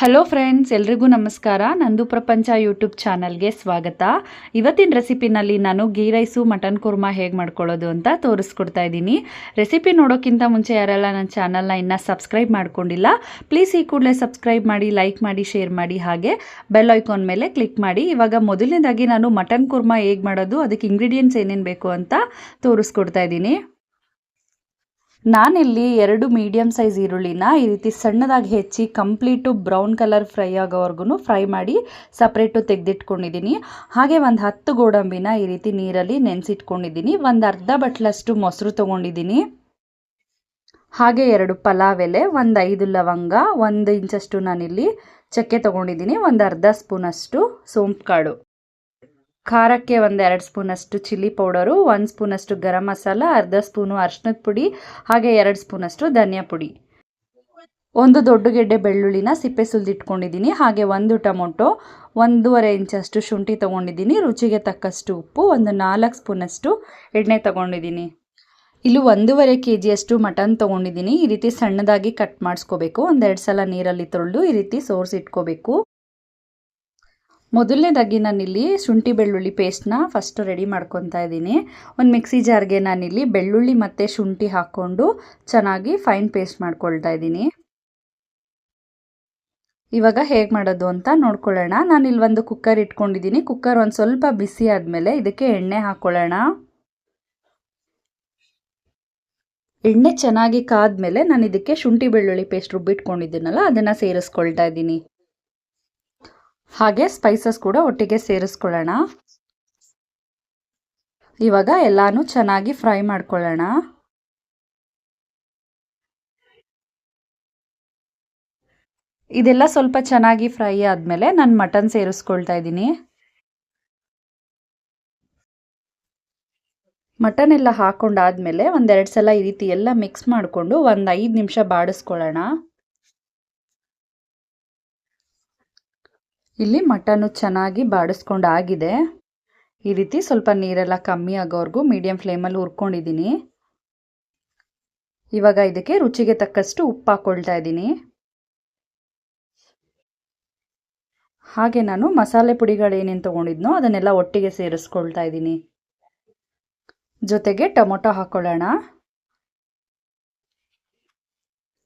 Hello friends ಎಲ್ರಿಗೂ ನಮಸ್ಕಾರ. ನಂದು ಪ್ರಪಂಚ ಯೂಟ್ಯೂಬ್ ಚಾನಲ್ಗೆ ಸ್ವಾಗತ. ಇವತ್ತಿನ ರೆಸಿಪಿನಲ್ಲಿ ನಾನು ಗೀ ರೈಸು, ಮಟನ್ ಕುರ್ಮಾ ಹೇಗೆ ಮಾಡ್ಕೊಳ್ಳೋದು ಅಂತ ತೋರಿಸ್ಕೊಡ್ತಾ ಇದ್ದೀನಿ. ರೆಸಿಪಿ ನೋಡೋಕ್ಕಿಂತ ಮುಂಚೆ ಯಾರೆಲ್ಲ ನನ್ನ ಚಾನಲ್ನ ಇನ್ನೂ ಸಬ್ಸ್ಕ್ರೈಬ್ ಮಾಡ್ಕೊಂಡಿಲ್ಲ ಪ್ಲೀಸ್ ಈ ಕೂಡಲೇ ಸಬ್ಸ್ಕ್ರೈಬ್ ಮಾಡಿ ಲೈಕ್ ಮಾಡಿ ಶೇರ್ ಮಾಡಿ, ಹಾಗೆ ಬೆಲ್ ಐಕಾನ್ ಮೇಲೆ ಕ್ಲಿಕ್ ಮಾಡಿ. ಇವಾಗ ಮೊದಲನೇದಾಗಿ ನಾನು ಮಟನ್ ಕುರ್ಮಾ ಹೇಗೆ ಮಾಡೋದು, ಅದಕ್ಕೆ ಇಂಗ್ರೀಡಿಯೆಂಟ್ಸ್ ಏನೇನು ಬೇಕು ಅಂತ ತೋರಿಸ್ಕೊಡ್ತಾ ಇದ್ದೀನಿ. ನಾನಿಲ್ಲಿ ಎರಡು ಮೀಡಿಯಮ್ ಸೈಜ್ ಈರುಳ್ಳಿನ ಈ ರೀತಿ ಸಣ್ಣದಾಗಿ ಹೆಚ್ಚಿ ಕಂಪ್ಲೀಟು ಬ್ರೌನ್ ಕಲರ್ ಫ್ರೈ ಆಗೋವರೆಗೂ ಫ್ರೈ ಮಾಡಿ ಸಪ್ರೇಟು ತೆಗೆದಿಟ್ಕೊಂಡಿದ್ದೀನಿ ಹಾಗೆ ಒಂದು ಹತ್ತು ಗೋಡಂಬಿನ ಈ ರೀತಿ ನೀರಲ್ಲಿ ನೆನೆಸಿಟ್ಕೊಂಡಿದ್ದೀನಿ ಒಂದು ಅರ್ಧ ಬಟ್ಲಷ್ಟು ಮೊಸರು ತೊಗೊಂಡಿದ್ದೀನಿ ಹಾಗೆ ಎರಡು ಪಲಾವ್ ಎಲೆ, ಒಂದು ಐದು ಲವಂಗ, ಒಂದು ಇಂಚಷ್ಟು ನಾನಿಲ್ಲಿ ಚಕ್ಕೆ ತೊಗೊಂಡಿದ್ದೀನಿ ಒಂದು ಅರ್ಧ ಸ್ಪೂನಷ್ಟು ಸೋಂಪು ಕಾಳು ಖಾರಕ್ಕೆ ಒಂದು ಎರಡು ಸ್ಪೂನಷ್ಟು ಚಿಲ್ಲಿ ಪೌಡರು, ಒಂದು ಸ್ಪೂನಷ್ಟು ಗರಂ ಮಸಾಲ, ಅರ್ಧ ಸ್ಪೂನು ಅರ್ಶಿನದ ಪುಡಿ, ಹಾಗೆ ಎರಡು ಸ್ಪೂನಷ್ಟು ಧನಿಯಾ ಪುಡಿ. ಒಂದು ದೊಡ್ಡ ಗೆಡ್ಡೆ ಬೆಳ್ಳುಳ್ಳಿನ ಸಿಪ್ಪೆ ಸುಲಿದಿಟ್ಕೊಂಡಿದ್ದೀನಿ, ಹಾಗೆ ಒಂದು ಟೊಮೊಟೊ, ಒಂದೂವರೆ ಇಂಚಷ್ಟು ಶುಂಠಿ ತೊಗೊಂಡಿದ್ದೀನಿ, ರುಚಿಗೆ ತಕ್ಕಷ್ಟು ಉಪ್ಪು, ಒಂದು ನಾಲ್ಕು ಸ್ಪೂನಷ್ಟು ಎಣ್ಣೆ ತೊಗೊಂಡಿದ್ದೀನಿ. ಇಲ್ಲಿ ಒಂದೂವರೆ ಕೆ ಜಿಯಷ್ಟು ಮಟನ್ ತೊಗೊಂಡಿದ್ದೀನಿ, ಈ ರೀತಿ ಸಣ್ಣದಾಗಿ ಕಟ್ ಮಾಡಿಸ್ಕೋಬೇಕು, ಒಂದೆರಡು ಸಲ ನೀರಲ್ಲಿ ತೊಳೆದು ಈ ರೀತಿ ಸೋರಿಸಿಟ್ಕೋಬೇಕು. ಮೊದಲನೇದಾಗಿ ನಾನಿಲ್ಲಿ ಶುಂಠಿ ಬೆಳ್ಳುಳ್ಳಿ ಪೇಸ್ಟ್ನ ಫಸ್ಟ್ ರೆಡಿ ಮಾಡ್ಕೊತಾ ಇದ್ದೀನಿ. ಒಂದು ಮಿಕ್ಸಿ ಜಾರ್ಗೆ ನಾನಿಲ್ಲಿ ಬೆಳ್ಳುಳ್ಳಿ ಮತ್ತು ಶುಂಠಿ ಹಾಕ್ಕೊಂಡು ಚೆನ್ನಾಗಿ ಫೈನ್ ಪೇಸ್ಟ್ ಮಾಡ್ಕೊಳ್ತಾ ಇದ್ದೀನಿ. ಇವಾಗ ಹೇಗೆ ಮಾಡೋದು ಅಂತ ನೋಡ್ಕೊಳ್ಳೋಣ. ಇಲ್ಲಿ ಒಂದು ಕುಕ್ಕರ್ ಇಟ್ಕೊಂಡಿದ್ದೀನಿ. ಕುಕ್ಕರ್ ಒಂದು ಸ್ವಲ್ಪ ಬಿಸಿ ಆದಮೇಲೆ ಇದಕ್ಕೆ ಎಣ್ಣೆ ಹಾಕ್ಕೊಳ್ಳೋಣ. ಎಣ್ಣೆ ಚೆನ್ನಾಗಿ ಕಾದ ಮೇಲೆ ನಾನು ಇದಕ್ಕೆ ಶುಂಠಿ ಬೆಳ್ಳುಳ್ಳಿ ಪೇಸ್ಟ್ ರುಬ್ಬಿಟ್ಕೊಂಡಿದ್ದೀನಲ್ಲ, ಅದನ್ನು ಸೇರಿಸ್ಕೊಳ್ತಾ ಇದ್ದೀನಿ. ಹಾಗೆ ಸ್ಪೈಸಸ್ ಕೂಡ ಒಟ್ಟಿಗೆ ಸೇರಿಸ್ಕೊಳ್ಳೋಣ. ಇವಾಗ ಎಲ್ಲಾನು ಚೆನ್ನಾಗಿ ಫ್ರೈ ಮಾಡ್ಕೊಳ್ಳೋಣ. ಇದೆಲ್ಲ ಸ್ವಲ್ಪ ಚೆನ್ನಾಗಿ ಫ್ರೈ ಆದಮೇಲೆ ನಾನು ಮಟನ್ ಸೇರಿಸ್ಕೊಳ್ತಾ ಇದ್ದೀನಿ. ಮಟನ್ ಎಲ್ಲ ಹಾಕೊಂಡಾದ್ಮೇಲೆ ಒಂದೆರಡು ಸಲ ಈ ರೀತಿ ಎಲ್ಲ ಮಿಕ್ಸ್ ಮಾಡಿಕೊಂಡು ಒಂದು ಐದು ನಿಮಿಷ ಬಾಡಿಸ್ಕೊಳ್ಳೋಣ. ಇಲ್ಲಿ ಮಟನ್ನು ಚೆನ್ನಾಗಿ ಬಾಡಿಸ್ಕೊಂಡು ಆಗಿದೆ ಈ ರೀತಿ ಸ್ವಲ್ಪ ನೀರೆಲ್ಲ ಕಮ್ಮಿ ಆಗೋವರೆಗೂ ಮೀಡಿಯಂ ಫ್ಲೇಮಲ್ಲಿ ಹುರ್ಕೊಂಡಿದ್ದೀನಿ. ಇವಾಗ ಇದಕ್ಕೆ ರುಚಿಗೆ ತಕ್ಕಷ್ಟು ಉಪ್ಪು ಹಾಕ್ಕೊಳ್ತಾ ಇದ್ದೀನಿ. ಹಾಗೆ ನಾನು ಮಸಾಲೆ ಪುಡಿಗಳೇನೇನು ತೊಗೊಂಡಿದ್ನೋ ಅದನ್ನೆಲ್ಲ ಒಟ್ಟಿಗೆ ಸೇರಿಸ್ಕೊಳ್ತಾ ಇದ್ದೀನಿ. ಜೊತೆಗೆ ಟೊಮೊಟೊ ಹಾಕ್ಕೊಳ್ಳೋಣ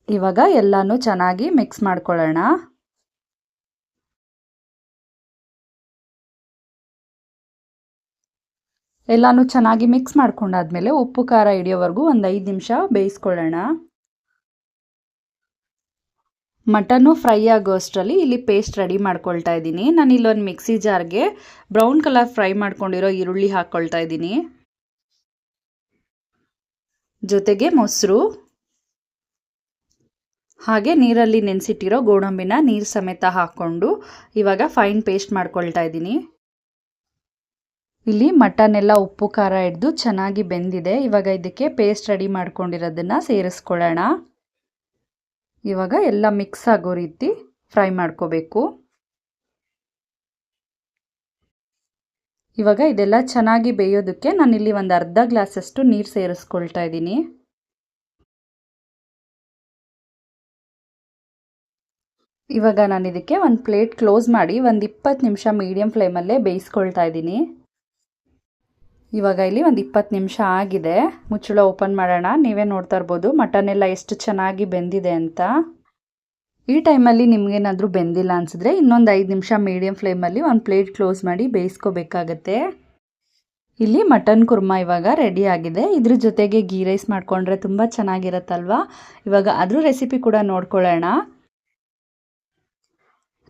ಇವಾಗ ಎಲ್ಲನೂ ಚೆನ್ನಾಗಿ ಮಿಕ್ಸ್ ಮಾಡ್ಕೊಳ್ಳೋಣ. ಎಲ್ಲನೂ ಚೆನ್ನಾಗಿ ಮಿಕ್ಸ್ ಮಾಡ್ಕೊಂಡಾದ್ಮೇಲೆ ಉಪ್ಪು, ಖಾರ ಹಿಡಿಯೋವರೆಗೂ ಒಂದು ಐದು ನಿಮಿಷ ಬೇಯಿಸ್ಕೊಳ್ಳೋಣ. ಮಟನ್ನು ಫ್ರೈ ಆಗೋ ಅಷ್ಟರಲ್ಲಿ ಇಲ್ಲಿ ಪೇಸ್ಟ್ ರೆಡಿ ಮಾಡ್ಕೊಳ್ತಾ ಇದ್ದೀನಿ. ನಾನು ಇಲ್ಲೊಂದು ಮಿಕ್ಸಿ ಜಾರ್ಗೆ ಬ್ರೌನ್ ಕಲರ್ ಫ್ರೈ ಮಾಡ್ಕೊಂಡಿರೋ ಈರುಳ್ಳಿ ಹಾಕ್ಕೊಳ್ತಾ ಇದ್ದೀನಿ. ಜೊತೆಗೆ ಮೊಸರು, ಹಾಗೆ ನೀರಲ್ಲಿ ನೆನೆಸಿಟ್ಟಿರೋ ಗೋಡಂಬಿನ ನೀರು ಸಮೇತ ಹಾಕ್ಕೊಂಡು ಇವಾಗ ಫೈನ್ ಪೇಸ್ಟ್ ಮಾಡ್ಕೊಳ್ತಾ ಇದ್ದೀನಿ. ಇಲ್ಲಿ ಮಟನ್ ಎಲ್ಲ ಉಪ್ಪು, ಖಾರ ಹಿಡ್ದು ಚೆನ್ನಾಗಿ ಬೆಂದಿದೆ. ಇವಾಗ ಇದಕ್ಕೆ ಪೇಸ್ಟ್ ರೆಡಿ ಮಾಡ್ಕೊಂಡಿರೋದನ್ನು ಸೇರಿಸ್ಕೊಳ್ಳೋಣ. ಇವಾಗ ಎಲ್ಲ ಮಿಕ್ಸ್ ಆಗೋ ರೀತಿ ಫ್ರೈ ಮಾಡ್ಕೋಬೇಕು. ಇವಾಗ ಇದೆಲ್ಲ ಚೆನ್ನಾಗಿ ಬೇಯೋದಕ್ಕೆ ನಾನಿಲ್ಲಿ ಒಂದು ಅರ್ಧ ಗ್ಲಾಸಷ್ಟು ನೀರು ಸೇರಿಸ್ಕೊಳ್ತಾ ಇದ್ದೀನಿ. ಇವಾಗ ನಾನು ಇದಕ್ಕೆ ಒಂದು ಪ್ಲೇಟ್ ಕ್ಲೋಸ್ ಮಾಡಿ ಒಂದು ಇಪ್ಪತ್ತು ನಿಮಿಷ ಮೀಡಿಯಮ್ ಫ್ಲೇಮಲ್ಲೇ ಬೇಯಿಸ್ಕೊಳ್ತಾ ಇದ್ದೀನಿ. ಇವಾಗ ಇಲ್ಲಿ ಒಂದು ಇಪ್ಪತ್ತು ನಿಮಿಷ ಆಗಿದೆ. ಮುಚ್ಚಳ ಓಪನ್ ಮಾಡೋಣ. ನೀವೇ ನೋಡ್ತಾ ಇರ್ಬೋದು. ಮಟನ್ ಎಲ್ಲ ಎಷ್ಟು ಚೆನ್ನಾಗಿ ಬೆಂದಿದೆ ಅಂತ. ಈ ಟೈಮಲ್ಲಿ ನಿಮಗೇನಾದರೂ ಬೆಂದಿಲ್ಲ ಅನಿಸಿದ್ರೆ ಇನ್ನೊಂದು ಐದು ನಿಮಿಷ ಮೀಡಿಯಮ್ ಫ್ಲೇಮಲ್ಲಿ ಒಂದು ಪ್ಲೇಟ್ ಕ್ಲೋಸ್ ಮಾಡಿ ಬೇಯಿಸ್ಕೋಬೇಕಾಗತ್ತೆ. ಇಲ್ಲಿ ಮಟನ್ ಕುರ್ಮಾ ಇವಾಗ ರೆಡಿ ಆಗಿದೆ. ಇದ್ರ ಜೊತೆಗೆ ಗೀ ರೈಸ್ ಮಾಡಿಕೊಂಡ್ರೆ ತುಂಬ ಚೆನ್ನಾಗಿರತ್ತಲ್ವಾ? ಇವಾಗ ಅದ್ರ ರೆಸಿಪಿ ಕೂಡ ನೋಡ್ಕೊಳ್ಳೋಣ.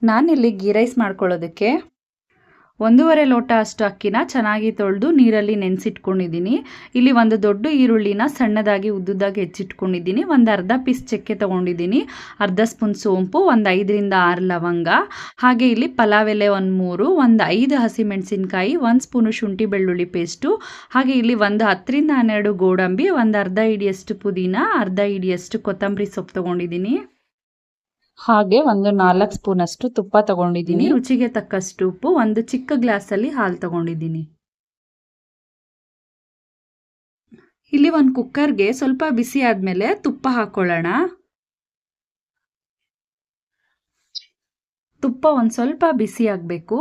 ನಾನಿಲ್ಲಿ ಗೀ ರೈಸ್ ಮಾಡ್ಕೊಳ್ಳೋದಕ್ಕೆ ಒಂದೂವರೆ ಲೋಟ ಅಷ್ಟು ಅಕ್ಕಿನ ಚೆನ್ನಾಗಿ ತೊಳೆದು ನೀರಲ್ಲಿ ನೆನೆಸಿಟ್ಕೊಂಡಿದ್ದೀನಿ. ಇಲ್ಲಿ ಒಂದು ದೊಡ್ಡ ಈರುಳ್ಳಿನ ಸಣ್ಣದಾಗಿ ಉದ್ದುದಾಗಿ ಹೆಚ್ಚಿಟ್ಕೊಂಡಿದ್ದೀನಿ. ಒಂದು ಅರ್ಧ ಪೀಸ್ ಚಕ್ಕೆ ತೊಗೊಂಡಿದ್ದೀನಿ. ಅರ್ಧ ಸ್ಪೂನ್ ಸೋಂಪು, ಒಂದು ಐದರಿಂದ ಆರು ಲವಂಗ. ಹಾಗೆ ಇಲ್ಲಿ ಪಲಾವ್ ಎಲೆ ಒಂದು ಮೂರು, ಒಂದು ಐದು ಹಸಿಮೆಣಸಿನ್ಕಾಯಿ, ಒಂದು ಸ್ಪೂನು ಶುಂಠಿ ಬೆಳ್ಳುಳ್ಳಿ ಪೇಸ್ಟು. ಹಾಗೆ ಇಲ್ಲಿ ಒಂದು ಹತ್ತರಿಂದ ಹನ್ನೆರಡು ಗೋಡಂಬಿ, ಒಂದು ಅರ್ಧ ಇಡಿಯಷ್ಟು ಪುದೀನ, ಅರ್ಧ ಇಡಿಯಷ್ಟು ಕೊತ್ತಂಬರಿ ಸೊಪ್ಪು ತೊಗೊಂಡಿದ್ದೀನಿ. ಹಾಗೆ ಒಂದು ನಾಲ್ಕು ಸ್ಪೂನ್ ಅಷ್ಟು ತುಪ್ಪ ತಗೊಂಡಿದ್ದೀನಿ. ರುಚಿಗೆ ತಕ್ಕಷ್ಟು ಉಪ್ಪು, ಒಂದು ಚಿಕ್ಕ ಗ್ಲಾಸಲ್ಲಿ ಹಾಲು ತಗೊಂಡಿದ್ದೀನಿ. ಇಲ್ಲಿ ಒಂದು ಕುಕ್ಕರ್ಗೆ ಸ್ವಲ್ಪ ಬಿಸಿ ಆದಮೇಲೆ ತುಪ್ಪ ಹಾಕೊಳ್ಳೋಣ. ತುಪ್ಪ ಒಂದು ಸ್ವಲ್ಪ ಬಿಸಿ ಆಗಬೇಕು.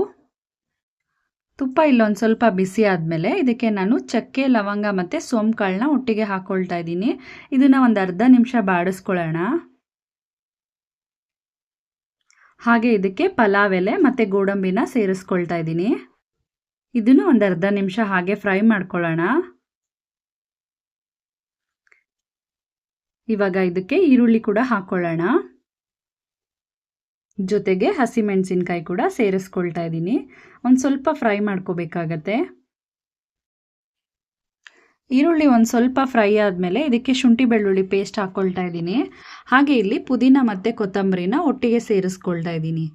ತುಪ್ಪ ಇಲ್ಲೊಂದು ಸ್ವಲ್ಪ ಬಿಸಿ ಆದಮೇಲೆ ಇದಕ್ಕೆ ನಾನು ಚಕ್ಕೆ, ಲವಂಗ ಮತ್ತು ಸೋಂಕಾಳನ್ನ ಒಟ್ಟಿಗೆ ಹಾಕ್ಕೊಳ್ತಾ ಇದ್ದೀನಿ. ಇದನ್ನು ಒಂದು ಅರ್ಧ ನಿಮಿಷ ಬಾಡಿಸ್ಕೊಳ್ಳೋಣ. ಹಾಗೆ ಇದಕ್ಕೆ ಪಲಾವ್ ಎಲೆ ಮತ್ತು ಗೋಡಂಬಿನ ಸೇರಿಸ್ಕೊಳ್ತಾ ಇದ್ದೀನಿ. ಇದನ್ನು ಒಂದು ಅರ್ಧ ನಿಮಿಷ ಹಾಗೆ ಫ್ರೈ ಮಾಡ್ಕೊಳ್ಳೋಣ. ಇವಾಗ ಇದಕ್ಕೆ ಈರುಳ್ಳಿ ಕೂಡ ಹಾಕ್ಕೊಳ್ಳೋಣ ಜೊತೆಗೆ ಹಸಿಮೆಣಸಿನ್ಕಾಯಿ ಕೂಡ ಸೇರಿಸ್ಕೊಳ್ತಾ ಇದ್ದೀನಿ. ಒಂದು ಸ್ವಲ್ಪ ಫ್ರೈ ಮಾಡ್ಕೋಬೇಕಾಗತ್ತೆ. ಈರುಳ್ಳಿ ಒಂದು ಸ್ವಲ್ಪ ಫ್ರೈ ಆದಮೇಲೆ ಇದಕ್ಕೆ ಶುಂಠಿ ಬೆಳ್ಳುಳ್ಳಿ ಪೇಸ್ಟ್ ಹಾಕ್ಕೊಳ್ತಾ ಇದ್ದೀನಿ. ಹಾಗೆ ಇಲ್ಲಿ ಪುದೀನ ಮತ್ತು ಕೊತ್ತಂಬರಿನ ಒಟ್ಟಿಗೆ ಸೇರಿಸ್ಕೊಳ್ತಾ ಇದ್ದೀನಿ.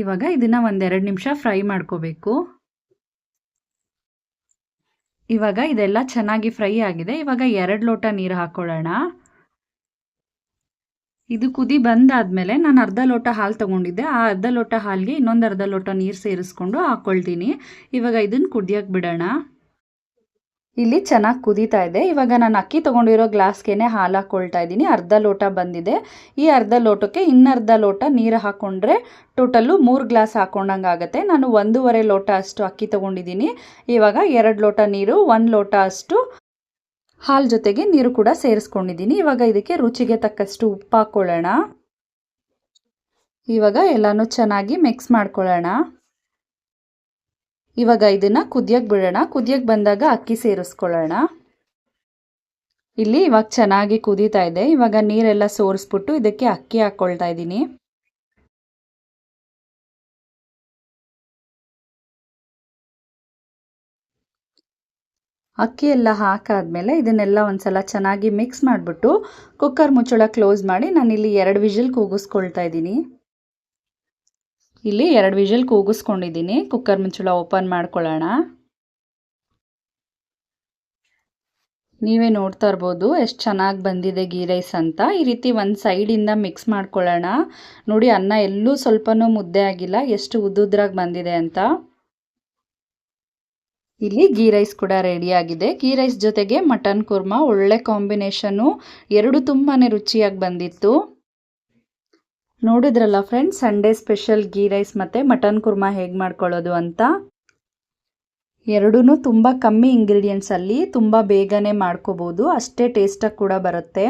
ಇವಾಗ ಇದನ್ನು ಒಂದೆರಡು ನಿಮಿಷ ಫ್ರೈ ಮಾಡ್ಕೋಬೇಕು. ಇವಾಗ ಇದೆಲ್ಲ ಚೆನ್ನಾಗಿ ಫ್ರೈ ಆಗಿದೆ. ಇವಾಗ ಎರಡು ಲೋಟ ನೀರು ಹಾಕ್ಕೊಳ್ಳೋಣ ಇದು ಕುದಿ ಬಂದಾದಮೇಲೆ ನಾನು ಅರ್ಧ ಲೋಟ ಹಾಲು ತೊಗೊಂಡಿದ್ದೆ. ಆ ಅರ್ಧ ಲೋಟ ಹಾಲಿಗೆ ಇನ್ನೊಂದು ಅರ್ಧ ಲೋಟ ನೀರು ಸೇರಿಸ್ಕೊಂಡು ಹಾಕ್ಕೊಳ್ತೀನಿ ಇವಾಗ ಇದನ್ನು ಕುದಿಯೋಕೆ ಬಿಡೋಣ. ಇಲ್ಲಿ ಚೆನ್ನಾಗಿ ಕುದೀತಾ ಇದೆ. ಇವಾಗ ನಾನು ಅಕ್ಕಿ ತೊಗೊಂಡಿರೋ ಗ್ಲಾಸ್ಗೆ ಹಾಲು ಹಾಕ್ಕೊಳ್ತಾ ಇದ್ದೀನಿ. ಅರ್ಧ ಲೋಟ ಬಂದಿದೆ. ಈ ಅರ್ಧ ಲೋಟಕ್ಕೆ ಇನ್ನರ್ಧ ಲೋಟ ನೀರು ಹಾಕ್ಕೊಂಡ್ರೆ ಟೋಟಲ್ಲು ಮೂರು ಗ್ಲಾಸ್ ಹಾಕ್ಕೊಂಡಂಗೆ ಆಗುತ್ತೆ. ನಾನು ಒಂದೂವರೆ ಲೋಟ ಅಷ್ಟು ಅಕ್ಕಿ ತೊಗೊಂಡಿದ್ದೀನಿ. ಇವಾಗ ಎರಡು ಲೋಟ ನೀರು, ಒಂದು ಲೋಟ ಅಷ್ಟು ಹಾಲು ಜೊತೆಗೆ ನೀರು ಕೂಡ ಸೇರಿಸ್ಕೊಂಡಿದ್ದೀನಿ. ಇವಾಗ ಇದಕ್ಕೆ ರುಚಿಗೆ ತಕ್ಕಷ್ಟು ಉಪ್ಪು ಹಾಕ್ಕೊಳ್ಳೋಣ ಇವಾಗ ಎಲ್ಲನೂ ಚೆನ್ನಾಗಿ ಮಿಕ್ಸ್ ಮಾಡ್ಕೊಳ್ಳೋಣ. ಇವಾಗ ಇದನ್ನು ಕುದಿಯಕ್ಕೆ ಬಿಡೋಣ. ಕುದಿಯಕ್ಕೆ ಬಂದಾಗ ಅಕ್ಕಿ ಸೇರಿಸ್ಕೊಳ್ಳೋಣ. ಇಲ್ಲಿ ಇವಾಗ ಚೆನ್ನಾಗಿ ಕುದೀತಾ ಇದೆ. ಇವಾಗ ನೀರೆಲ್ಲ ಸೋರಿಸ್ಬಿಟ್ಟು ಇದಕ್ಕೆ ಅಕ್ಕಿ ಹಾಕ್ಕೊಳ್ತಾ ಇದ್ದೀನಿ. ಅಕ್ಕಿ ಎಲ್ಲ ಹಾಕಾದ್ಮೇಲೆ ಇದನ್ನೆಲ್ಲ ಒಂದ್ಸಲ ಚೆನ್ನಾಗಿ ಮಿಕ್ಸ್ ಮಾಡಿಬಿಟ್ಟು ಕುಕ್ಕರ್ ಮುಚ್ಚಳ ಕ್ಲೋಸ್ ಮಾಡಿ ನಾನಿಲ್ಲಿ ಎರಡು ವಿಜಿಲ್ ಕೂಗಿಸ್ಕೊಳ್ತಾ ಇದ್ದೀನಿ. ಇಲ್ಲಿ ಎರಡು ವಿಜಿಲ್ ಕೂಗಿಸ್ಕೊಂಡಿದ್ದೀನಿ. ಕುಕ್ಕರ್ ಮುಚ್ಚಳ ಓಪನ್ ಮಾಡ್ಕೊಳ್ಳೋಣ. ನೀವೇ ನೋಡ್ತಾ ಇರ್ಬೋದು ಎಷ್ಟು ಚೆನ್ನಾಗಿ ಬಂದಿದೆ ಗೀ ರೈಸ್ ಅಂತ. ಈ ರೀತಿ ಒಂದು ಸೈಡಿಂದ ಮಿಕ್ಸ್ ಮಾಡ್ಕೊಳ್ಳೋಣ. ನೋಡಿ ಅನ್ನ ಎಲ್ಲೂ ಸ್ವಲ್ಪನೂ ಮುದ್ದೆ ಆಗಿಲ್ಲ. ಎಷ್ಟು ಉದ್ದುದ್ರಾಗಿ ಬಂದಿದೆ ಅಂತ. ಇಲ್ಲಿ ಗೀ ರೈಸ್ ಕೂಡ ರೆಡಿಯಾಗಿದೆ ಗೀ ರೈಸ್ ಜೊತೆಗೆ ಮಟನ್ ಕುರ್ಮಾ, ಒಳ್ಳೆ ಕಾಂಬಿನೇಷನು ಎರಡು ತುಂಬಾ ರುಚಿಯಾಗಿ ಬಂದಿತ್ತು. ನೋಡಿದ್ರಲ್ಲ friends Sunday special ghee rice ಮತ್ತು ಮಟನ್ ಕುರ್ಮಾ ಹೇಗೆ ಮಾಡ್ಕೊಳ್ಳೋದು ಅಂತ? ಎರಡೂ ತುಂಬ ಕಮ್ಮಿ ಇಂಗ್ರೀಡಿಯೆಂಟ್ಸಲ್ಲಿ ತುಂಬ ಬೇಗನೆ ಮಾಡ್ಕೋಬೋದು. ಅಷ್ಟೇ ಟೇಸ್ಟಾಗಿ ಕೂಡ ಬರುತ್ತೆ.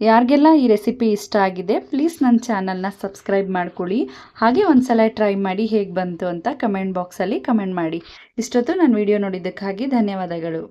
ಯಾರಿಗೆಲ್ಲ ಈ ರೆಸಿಪಿ ಇಷ್ಟ ಆಗಿದೆ ಪ್ಲೀಸ್ ನನ್ನ ಚಾನಲ್ನ ಸಬ್ಸ್ಕ್ರೈಬ್ ಮಾಡ್ಕೊಳ್ಳಿ. ಹಾಗೆ ಒಂದ್ಸಲ ಟ್ರೈ ಮಾಡಿ ಹೇಗೆ ಬಂತು ಅಂತ ಕಮೆಂಟ್ ಬಾಕ್ಸಲ್ಲಿ ಕಮೆಂಟ್ ಮಾಡಿ. ಇಷ್ಟೊತ್ತು ನನ್ನ ವಿಡಿಯೋ ನೋಡಿದ್ದಕ್ಕಾಗಿ ಧನ್ಯವಾದಗಳು.